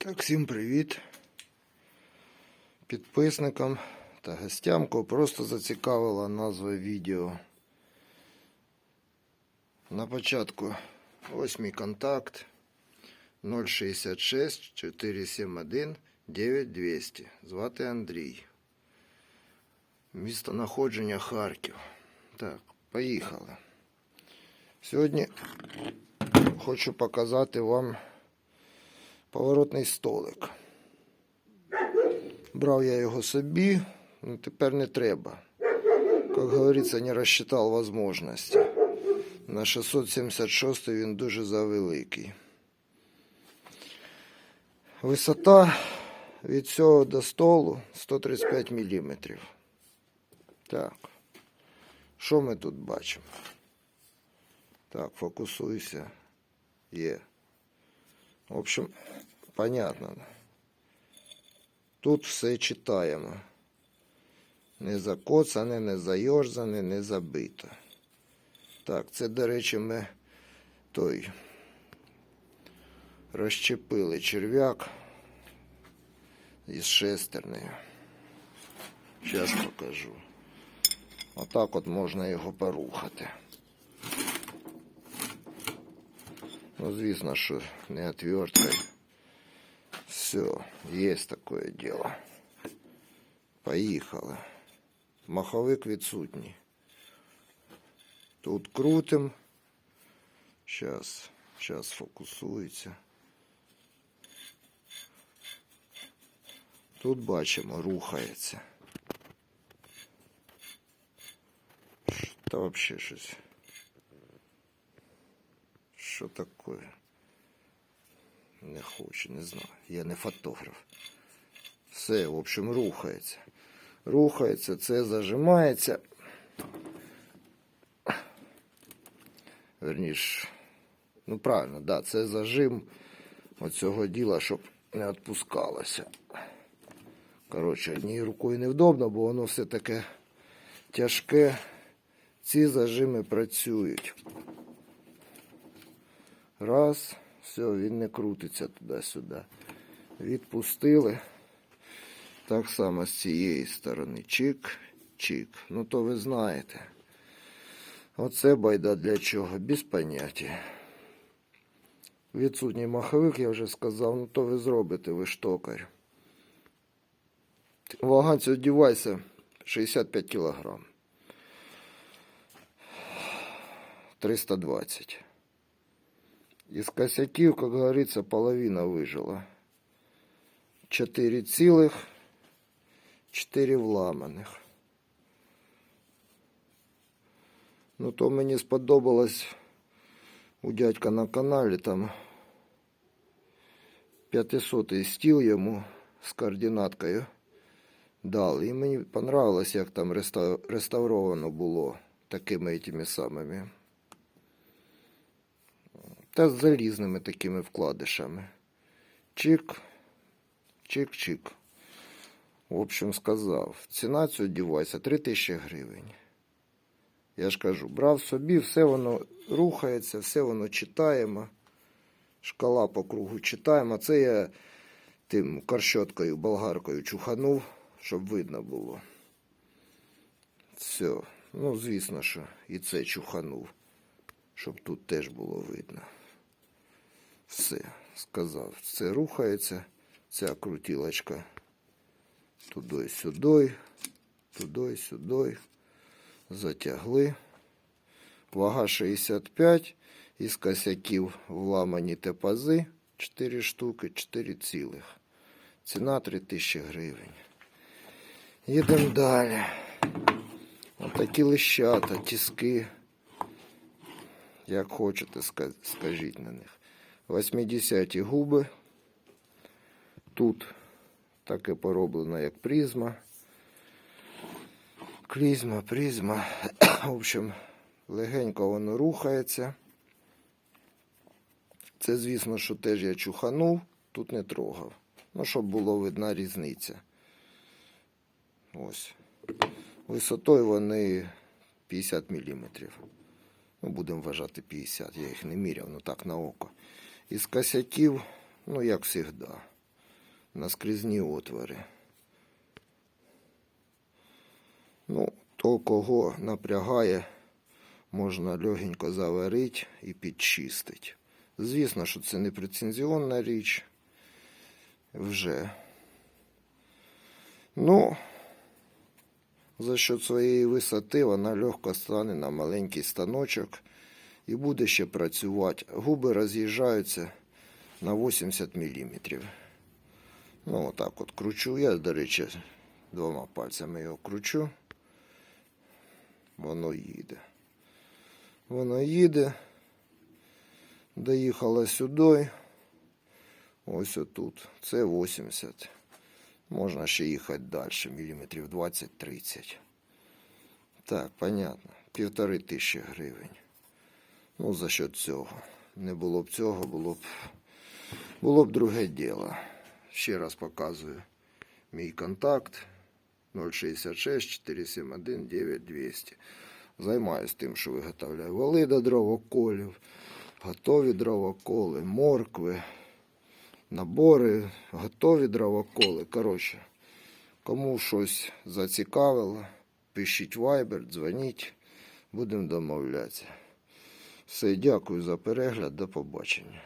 Так, всім привіт підписникам та гостям, кого просто зацікавила назва відео. На початку ось мій контакт 066 471 9200. Звати Андрій. Місто знаходження Харків. Так, поїхали. Сьогодні хочу показати вам поворотний столик. Брав я його собі, ну тепер не треба. Як говориться, не розчитав можливості. На 676 він дуже завеликий. Висота від цього до столу 135 мм. Так. Що ми тут бачимо? Так, фокусуйся. Є. В общем, понятно. Тут все читаємо. Не закоцане, не зайорзане, не забито. Так, це, до речі, ми той розчепили черв'як із шестернею. Зараз покажу. Отак от можна його порухати. Ну, звісно, що не отверткой. Все, есть такое дело. Поїхали. Маховик відсутній. Тут крутим. Сейчас, сейчас фокусується. Тут бачимо, рухається. Та вообще щось. Що таке? Не хочу, не знаю. Я не фотограф. Все, в общем, рухається. Рухається, це зажимається. Верніш, ну правильно, да, це зажим оцього діла, щоб не відпускалося. Коротше, однією рукою невдобно, бо воно все таке тяжке. Ці зажими працюють. Раз, все, він не крутиться туди-сюди. Відпустили. Так само з цієї сторони. Чик, чик. Ну то ви знаєте. Оце байда для чого? Без поняття. Відсутній маховик, я вже сказав, ну то ви зробите, ви штокар. Вага цього девайса 65 кілограм. 320. Из косяків, как говорится, половина выжила. Чотири цілих, чотири вламаних. Ну, то мені сподобалось у дядька на каналі там 500 стіл йому з координаткою дали. І мені понравилось, як там реста- реставровано було такими этими самими. Та з залізними такими вкладишами. Чик, чик-чик. В общем, сказав, ціна цього девайса 3000 гривень. Я ж кажу, брав собі, все воно рухається, все воно читаємо. Шкала по кругу читаємо. Це я тим корщоткою, болгаркою чуханув, щоб видно було. Все. Ну, звісно, що і це чуханув, щоб тут теж було видно. Все, сказав. Це рухається, ця крутілочка туди-сюди, туди-сюди. Затягли. Вага 65. Із косяків вламані тепази 4 штуки, 4 цілих. Ціна 3000 гривень. Їдемо далі. Отакі лищата, тіски. Як хочете, скажіть на них. 80-ті губи. Тут таке пороблено, як призма. Клізма, призма. В общем, легенько воно рухається. Це, звісно, що теж я чуханув, тут не трогав. Ну, щоб було видна різниця. Ось. Висотою вони 50 мм. Ну, будемо вважати 50. Я їх не міряв, ну так на око. Із косяків, ну як завжди. наскрізні отвори. Ну, то, кого напрягає, можна легенько заварити і підчистити. Звісно, що це не претензіонна річ. Вже. Ну, за счет своєї висоти вона легко стане на маленький станочок і буде ще працювати. Губи роз'їжджаються на 80 мм. Ну, отак от кручу. Я, до речі, двома пальцями його кручу. Воно їде. Воно їде. Доїхала сюди. Ось отут. Це 80. Можна ще їхати далі, міліметрів 20-30. Так, понятно. Півтори тисячі гривень. Ну, за що цього. Не було б цього, було б, було б друге діло. Ще раз показую мій контакт 066 471 9200. Займаюсь тим, що виготовляю вали до дровоколів, готові дровоколи, моркви, набори, готові дровоколи. Коротше, кому щось зацікавило, пишіть вайбер, дзвоніть, будемо домовлятися. Все, дякую за перегляд, до побачення.